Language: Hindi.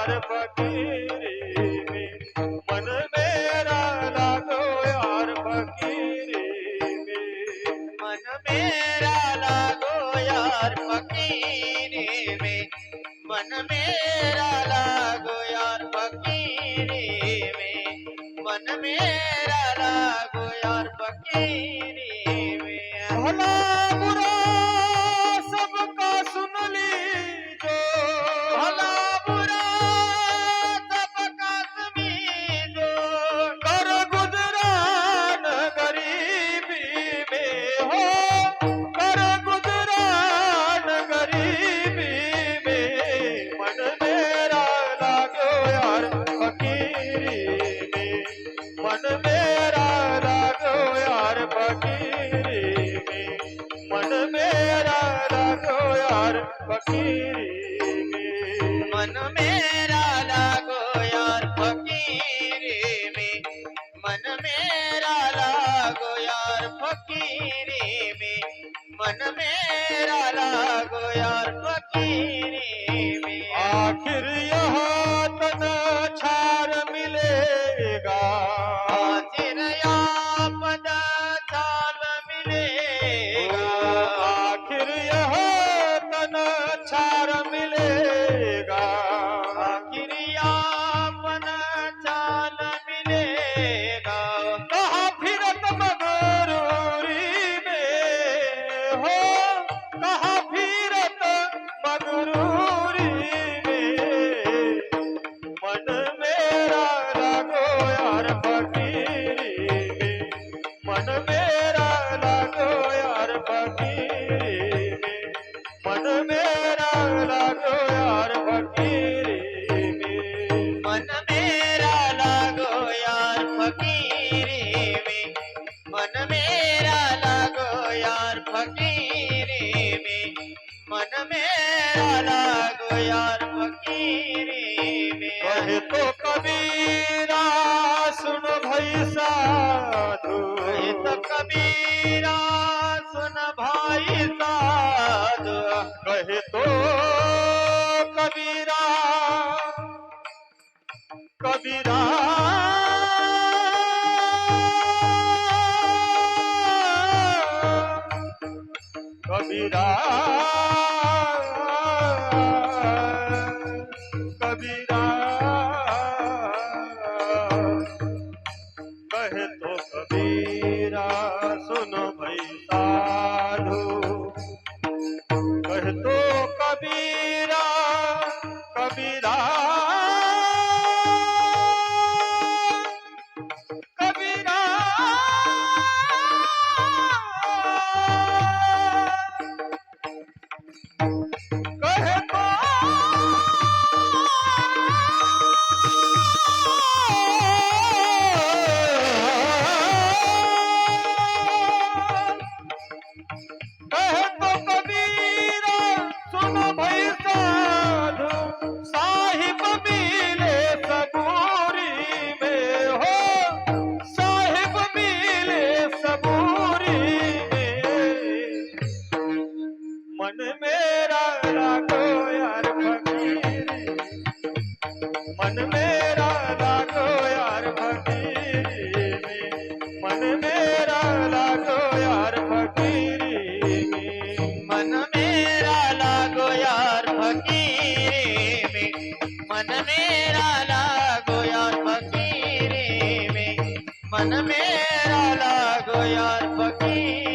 यार में मन मेरा लागो यार फकीरी, मन मेरा लागो यार फकीरी में मन मेरा लागो यार फकीरी में मन मेरा लागो यार फकीरी। मन मेरा लागो यार फकीरी में। मन मेरा लागो यार फकीरी में। मन मेरा लागो यार फकीरी में। मन मेरा लागो यार फकीरी में। मन मेरा मिलेगा। हाजिर या चाल मिलेगा। आखिर यह तन छार मिलेगा। फकीरी में मन मेरा लागो यार फकीरी में कहे तो कबीरा सुन भई साधु। कहे तो कबीरा सुन भाई साधु। कहे तो कबीरा कबीरा कबीरा। कबीरा। कहे तो कबीरा सुनो भाई साधु। कहे तो कबीरा। मन मेरा लागो यार फकीरी। मन मेरा लागो यार फकीरी। मन मेरा लागो यार फकीरी। में मन मेरा लागो यार फकीरी। में मन मेरा लागो यार फकीरी।